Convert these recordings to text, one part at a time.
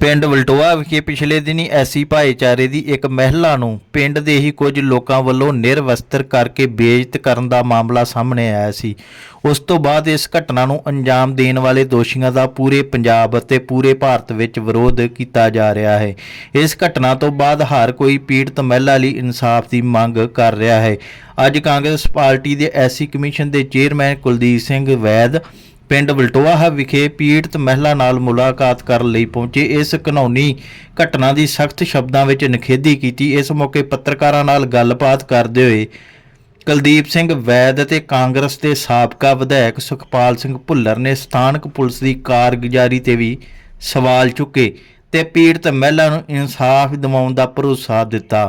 ਪਿੰਡ ਵਲਟੋਆ ਵਿਖੇ ਪਿਛਲੇ ਦਿਨੀ ਐਸੀ ਭਾਈਚਾਰੇ ਦੀ ਇੱਕ ਮਹਿਲਾ ਨੂੰ ਪਿੰਡ ਦੇ ਹੀ ਕੁਝ ਲੋਕਾਂ ਵੱਲੋਂ ਨਿਰਵਸਤਰ ਕਰਕੇ ਬੇਇੱਜ਼ਤ ਕਰਨ ਦਾ ਮਾਮਲਾ ਸਾਹਮਣੇ ਆਇਆ ਸੀ। ਉਸ ਤੋਂ ਬਾਅਦ ਇਸ ਘਟਨਾ ਨੂੰ ਅੰਜਾਮ ਦੇਣ ਵਾਲੇ ਦੋਸ਼ੀਆਂ ਦਾ ਪੂਰੇ ਪੰਜਾਬ ਅਤੇ ਪੂਰੇ ਭਾਰਤ ਵਿੱਚ ਵਿਰੋਧ ਕੀਤਾ ਜਾ ਰਿਹਾ ਹੈ। ਇਸ ਘਟਨਾ ਤੋਂ ਬਾਅਦ ਹਰ ਕੋਈ ਪੀੜਤ ਮਹਿਲਾ ਲਈ ਇਨਸਾਫ ਦੀ ਮੰਗ ਕਰ ਰਿਹਾ ਹੈ। ਅੱਜ ਕਾਂਗਰਸ ਪਾਰਟੀ ਦੇ ਐਸੀ ਕਮਿਸ਼ਨ ਦੇ ਚੇਅਰਮੈਨ ਕੁਲਦੀਪ ਸਿੰਘ ਵੈਦ ਪਿੰਡ ਵਲਟੋਆ ਵਿਖੇ ਪੀੜਤ ਮਹਿਲਾ ਨਾਲ ਮੁਲਾਕਾਤ ਕਰਨ ਲਈ ਪਹੁੰਚੇ। ਇਸ ਘਨੌਨੀ ਘਟਨਾ ਦੀ ਸਖਤ ਸ਼ਬਦਾਂ ਵਿੱਚ ਨਿਖੇਧੀ ਕੀਤੀ। ਇਸ ਮੌਕੇ ਪੱਤਰਕਾਰਾਂ ਨਾਲ ਗੱਲਬਾਤ ਕਰਦੇ ਹੋਏ ਕੁਲਦੀਪ ਸਿੰਘ ਵੈਦ ਅਤੇ ਕਾਂਗਰਸ ਦੇ ਸਾਬਕਾ ਵਿਧਾਇਕ ਸੁਖਪਾਲ ਸਿੰਘ ਭੁੱਲਰ ਨੇ ਸਥਾਨਕ ਪੁਲਿਸ ਦੀ ਕਾਰਗੁਜ਼ਾਰੀ ਤੇ ਵੀ ਸਵਾਲ ਚੁੱਕੇ। ਤੇ ਪੀੜਤ ਮਹਿਲਾ ਨੂੰ ਇਨਸਾਫ ਦਿਵਾਉਣ ਦਾ ਭਰੋਸਾ ਦਿੱਤਾ।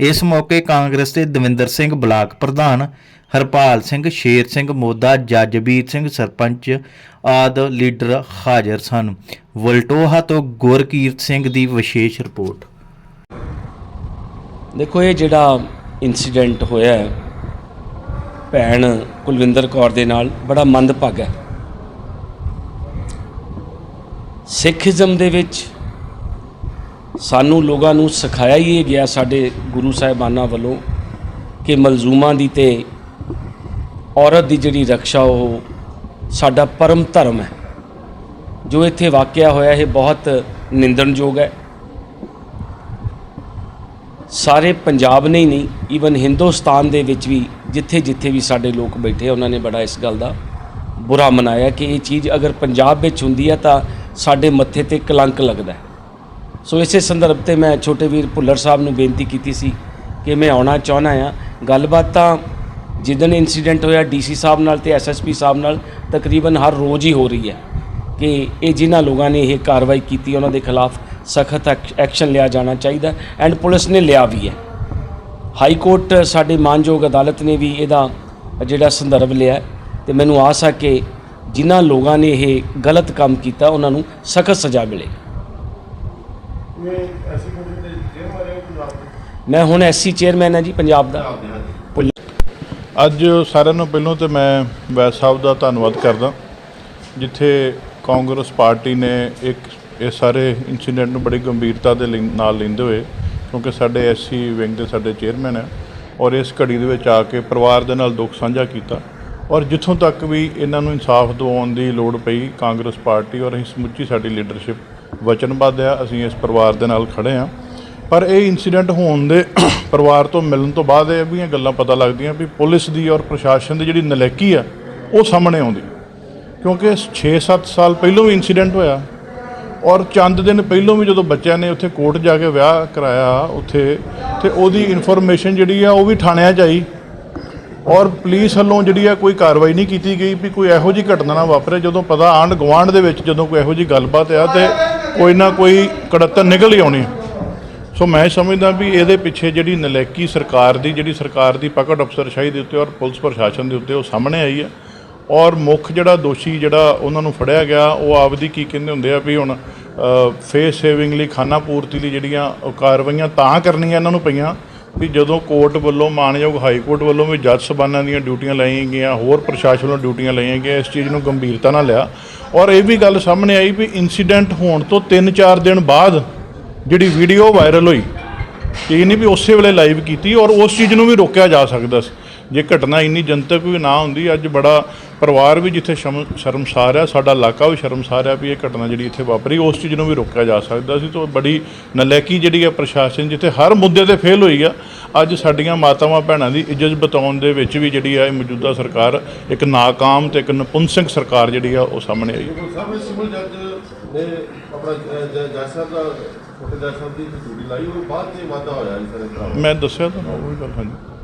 ਇਸ ਮੌਕੇ ਕਾਂਗਰਸ ਦੇ ਦਵਿੰਦਰ ਸਿੰਘ ਬਲਾਕ ਪ੍ਰਧਾਨ, ਹਰਪਾਲ ਸਿੰਘ, ਸ਼ੇਰ ਸਿੰਘ ਮੋਦਾ, ਜੱਜਬੀਰ ਸਿੰਘ ਸਰਪੰਚ ਆਦ ਲੀਡਰ ਹਾਜ਼ਰ ਸਨ। ਵਲਟੋਹਾ ਤੋਂ ਗੁਰਕੀਰਤ ਸਿੰਘ ਦੀ ਵਿਸ਼ੇਸ਼ ਰਿਪੋਰਟ। ਦੇਖੋ, ਇਹ ਜਿਹੜਾ ਇਨਸੀਡੈਂਟ ਹੋਇਆ ਹੈ, ਭੈਣ ਕੁਲਵਿੰਦਰ ਕੌਰ ਦੇ ਨਾਲ ਬੜਾ ਮੰਦਭਾਗਾ ਹੈ। ਸਿੱਖੀਜ਼ਮ ਦੇ ਵਿੱਚ ਸਾਨੂੰ ਲੋਕਾਂ ਨੂੰ ਸਿਖਾਇਆ ਹੀ ਇਹ ਗਿਆ ਸਾਡੇ ਗੁਰੂ ਸਾਹਿਬਾਨਾਂ ਵੱਲੋਂ ਕਿ ਮਲਜ਼ੂਮਾਂ ਦੀ ਤੇ ਔਰਤ ਦੀ ਜਿਹੜੀ ਰੱਖਿਆ ਉਹ ਸਾਡਾ ਪਰਮ ਧਰਮ ਹੈ। ਜੋ ਇੱਥੇ ਵਾਕਿਆ ਹੋਇਆ ਇਹ ਬਹੁਤ ਨਿੰਦਣਯੋਗ ਹੈ। ਸਾਰੇ ਪੰਜਾਬ ਨੇ ਹੀ ਨਹੀਂ ਈਵਨ ਹਿੰਦੁਸਤਾਨ ਦੇ ਵਿੱਚ ਵੀ ਜਿੱਥੇ ਜਿੱਥੇ ਵੀ ਸਾਡੇ ਲੋਕ ਬੈਠੇ ਉਹਨਾਂ ਨੇ ਬੜਾ ਇਸ ਗੱਲ ਦਾ ਬੁਰਾ ਮਨਾਇਆ ਕਿ ਇਹ ਚੀਜ਼ ਅਗਰ ਪੰਜਾਬ ਵਿੱਚ ਹੁੰਦੀ ਹੈ ਤਾਂ ਸਾਡੇ ਮੱਥੇ ਤੇ ਕਲੰਕ ਲੱਗਦਾ ਹੈ। ਸੋ ਇਸੇ ਸੰਦਰਭ ਤੇ ਮੈਂ ਛੋਟੇ ਵੀਰ ਭੁੱਲਰ ਸਾਹਿਬ ਨੂੰ ਬੇਨਤੀ ਕੀਤੀ ਸੀ ਕਿ ਮੈਂ ਆਉਣਾ ਚਾਹੁੰਦਾ ਆ ਗੱਲਬਾਤ ਤਾਂ ਜਿੱਦਣ ਇਨਸੀਡੈਂਟ ਹੋਇਆ ਡੀਸੀ ਸਾਹਿਬ ਨਾਲ ਤੇ ਐਸਐਸਪੀ ਸਾਹਿਬ ਨਾਲ, ਤਕਰੀਬਨ ਹਰ ਰੋਜ਼ ਹੀ ਹੋ ਰਹੀ ਹੈ ਕਿ ਇਹ ਜਿਨ੍ਹਾਂ ਲੋਕਾਂ ਨੇ ਇਹ ਕਾਰਵਾਈ ਕੀਤੀ, ਉਹਨਾਂ ਦੇ ਖਿਲਾਫ ਸਖਤ ਐਕਸ਼ਨ ਲਿਆ ਜਾਣਾ ਚਾਹੀਦਾ ਐਂਡ ਪੁਲਿਸ ਨੇ ਲਿਆ ਵੀ ਹੈ। ਹਾਈ ਕੋਰਟ ਸਾਡੇ ਮਾਨਯੋਗ ਅਦਾਲਤ ਨੇ ਵੀ ਇਹਦਾ ਜਿਹੜਾ ਸੰਦਰਭ ਲਿਆ ਹੈ ਤੇ ਮੈਨੂੰ ਆਸ ਆ ਕਿ ਜਿਨ੍ਹਾਂ ਲੋਕਾਂ ਨੇ ਇਹ ਗਲਤ ਕੰਮ ਕੀਤਾ, ਉਹਨਾਂ ਨੂੰ ਸਖਤ ਸਜ਼ਾ ਮਿਲੇ ਮੈਂ ਹੁਣ ਐਸਸੀ ਚੇਅਰਮੈਨ ਹਾਂ ਜੀ ਪੰਜਾਬ ਦਾ। ਅੱਜ ਸਾਰਿਆਂ ਨੂੰ ਪਹਿਲਾਂ ਤੇ ਮੈਂ ਵੈਦ ਸਾਹਿਬ ਦਾ ਧੰਨਵਾਦ ਕਰਦਾ ਜਿੱਥੇ ਕਾਂਗਰਸ ਪਾਰਟੀ ਨੇ ਇੱਕ ਇਹ ਸਾਰੇ ਇਨਸੀਡੈਂਟ ਨੂੰ ਬੜੀ ਗੰਭੀਰਤਾ ਦੇ ਲਿੰ- ਨਾਲ ਲੈਂਦੇ ਹੋਏ ਕਿਉਂਕਿ ਸਾਡੇ ਐਸਸੀ ਵਿੰਗ ਦੇ ਸਾਡੇ ਚੇਅਰਮੈਨ ਹੈ ਔਰ ਇਸ ਘੜੀ ਦੇ ਵਿੱਚ ਆ ਕੇ ਪਰਿਵਾਰ ਦੇ ਨਾਲ ਦੁੱਖ ਸਾਂਝਾ ਕੀਤਾ ਔਰ ਜਿੱਥੋਂ ਤੱਕ ਵੀ ਇਹਨਾਂ ਨੂੰ ਇਨਸਾਫ ਦਿਵਾਉਣ ਦੀ ਲੋੜ ਪਈ ਕਾਂਗਰਸ ਪਾਰਟੀ ਔਰ ਅਸੀਂ ਸਮੁੱਚੀ ਸਾਡੀ ਲੀਡਰਸ਼ਿਪ ਵਚਨਬੱਧ ਆ ਅਸੀਂ ਇਸ ਪਰਿਵਾਰ ਦੇ ਨਾਲ ਖੜੇ ਆ ਪਰ ਇਹ ਇਨਸੀਡੈਂਟ ਹੋਣ ਦੇ ਪਰਿਵਾਰ ਤੋਂ ਮਿਲਣ ਤੋਂ ਬਾਅਦ ਇਹ ਵੀ ਗੱਲਾਂ ਪਤਾ ਲੱਗਦੀਆਂ ਵੀ ਪੁਲਿਸ ਦੀ ਔਰ ਪ੍ਰਸ਼ਾਸਨ ਦੀ ਜਿਹੜੀ ਨਲੈਕੀ ਆ, ਉਹ ਸਾਹਮਣੇ ਆਉਂਦੀ। ਕਿਉਂਕਿ 6-7 ਸਾਲ ਪਹਿਲਾਂ ਵੀ ਇਨਸੀਡੈਂਟ ਹੋਇਆ ਔਰ ਚੰਦ ਦਿਨ ਪਹਿਲਾਂ ਵੀ ਜਦੋਂ ਬੱਚਿਆਂ ਨੇ ਉੱਥੇ ਕੋਰਟ ਜਾ ਕੇ ਵਿਆਹ ਕਰਾਇਆ ਉੱਥੇ, ਤੇ ਉਹਦੀ ਇਨਫੋਰਮੇਸ਼ਨ ਜਿਹੜੀ ਆ ਉਹ ਵੀ ਥਾਣਿਆਂ 'ਚ ਆਈ। ਔਰ ਪੁਲਿਸ ਵੱਲੋਂ ਜਿਹੜੀ ਆ ਕੋਈ ਕਾਰਵਾਈ ਨਹੀਂ ਕੀਤੀ ਗਈ ਵੀ ਕੋਈ ਇਹੋ ਜਿਹੀ ਘਟਨਾ ਨਾ ਵਾਪਰੇ, ਜਦੋਂ ਪਤਾ ਆਂਢ ਗੁਆਂਢ ਦੇ ਵਿੱਚ ਜਦੋਂ ਕੋਈ ਇਹੋ ਜਿਹੀ ਗੱਲਬਾਤ ਆ ਤੇ ਕੋਈ ਨਾ ਕੋਈ ਕੜੱਤਨ ਨਿਕਲ ਹੀ ਆਉਣੀ। ਸੋ ਮੈਂ ਸਮਝਦਾ ਵੀ ਇਹਦੇ ਪਿੱਛੇ ਜਿਹੜੀ ਨਲੈਕੀ ਸਰਕਾਰ ਦੀ, ਜਿਹੜੀ ਸਰਕਾਰ ਦੀ ਪਕੜ ਅਫਸਰਸ਼ਾਹੀ ਦੇ ਉੱਤੇ ਔਰ ਪੁਲਿਸ ਪ੍ਰਸ਼ਾਸਨ ਦੇ ਉੱਤੇ ਉਹ ਸਾਹਮਣੇ ਆਈ ਹੈ। ਔਰ ਮੁੱਖ ਜਿਹੜਾ ਦੋਸ਼ੀ ਜਿਹੜਾ ਉਹਨਾਂ ਨੂੰ ਫੜਿਆ ਗਿਆ, ਉਹ ਆਪਦੀ ਕੀ ਕਹਿੰਦੇ ਹੁੰਦੇ ਆ ਵੀ ਹੁਣ ਫੇਸ ਸੇਵਿੰਗ ਲਈ ਖਾਨਾ ਪੂਰਤੀ ਲਈ ਜਿਹੜੀਆਂ ਕਾਰਵਾਈਆਂ ਤਾਂ ਕਰਨੀਆਂ ਇਹਨਾਂ ਨੂੰ ਪਈਆਂ ਵੀ ਜਦੋਂ ਕੋਰਟ ਵੱਲੋਂ ਮਾਨਯੋਗ ਹਾਈ ਕੋਰਟ ਵੱਲੋਂ ਵੀ ਜੱਜ ਸਬਾਨਾਂ ਦੀਆਂ ਡਿਊਟੀਆਂ ਲਾਈਆਂ ਗਈਆਂ, ਹੋਰ ਪ੍ਰਸ਼ਾਸਨ ਵੱਲੋਂ ਡਿਊਟੀਆਂ ਲਾਈਆਂ ਗਈਆਂ, ਇਸ ਚੀਜ਼ ਨੂੰ ਗੰਭੀਰਤਾ ਨਾਲ ਲਿਆ। ਔਰ ਇਹ ਵੀ ਗੱਲ ਸਾਹਮਣੇ ਆਈ ਵੀ ਇਨਸੀਡੈਂਟ ਹੋਣ ਤੋਂ 3-4 ਦਿਨ ਬਾਅਦ ਜਿਹੜੀ ਵੀਡੀਓ ਵਾਇਰਲ ਹੋਈ, ਇਹ ਨਹੀਂ ਵੀ ਉਸੇ ਵੇਲੇ ਲਾਈਵ ਕੀਤੀ ਔਰ ਉਸ ਚੀਜ਼ ਨੂੰ ਵੀ ਰੋਕਿਆ ਜਾ ਸਕਦਾ ਸੀ। ਜੇ ਘਟਨਾ ਇੰਨੀ ਜਨਤਕ ਵੀ ਨਾ ਹੁੰਦੀ ਅੱਜ ਬੜਾ ਪਰਿਵਾਰ ਵੀ ਜਿੱਥੇ ਸ਼ਰਮ- ਸ਼ਰਮਸਾਰ ਆ ਸਾਡਾ ਇਲਾਕਾ ਵੀ ਸ਼ਰਮਸਾਰ ਆ ਵੀ ਇਹ ਘਟਨਾ ਜਿਹੜੀ ਇੱਥੇ ਵਾਪਰੀ ਉਸ ਚੀਜ਼ ਨੂੰ ਵੀ ਰੋਕਿਆ ਜਾ ਸਕਦਾ। ਸੀ ਤੋਂ ਬੜੀ ਨਲੈਕੀ ਜਿਹੜੀ ਆ ਪ੍ਰਸ਼ਾਸਨ ਜਿੱਥੇ ਹਰ ਮੁੱਦੇ ਤੇ ਫੇਲ ਹੋਈ ਆ ਅੱਜ ਸਾਡੀਆਂ ਮਾਤਾਵਾਂ ਭੈਣਾਂ ਦੀ ਇੱਜ਼ਤ ਬਤਾਉਣ ਦੇ ਵਿੱਚ ਵੀ ਜਿਹੜੀ ਆ ਇਹ ਮੌਜੂਦਾ ਸਰਕਾਰ ਇੱਕ ਨਾਕਾਮ ਤੇ ਇੱਕ ਨਪੁੰਨ ਸਿੰਘ ਸਰਕਾਰ ਜਿਹੜੀ ਆ ਉਹ ਸਾਹਮਣੇ ਆਈ। ਹੈ ਸਾਹਮਣੇ ਸਿਵਲ ਜੱਜ ਨੇ ਆਪਣਾ ਜ- ਜ- ਜੱਜ ਸਾਹਿਬ ਦਾ ਛੋਟੇ ਜੱਜ ਸਾਹਿਬ ਦੀ ਡਿਊਟੀ ਲਾਈ ਉਹ ਬਾਅਦ ਤੇ ਵਾਧਾ ਹੋਇਆ ਜੀ ਸਰ ਇਸ ਤਰ੍ਹਾਂ। ਮੈਂ ਦੱਸਿਆ ਤੁਹਾਨੂੰ ਉਹ ਵੀ ਗੱਲ ਹਾਂਜੀ।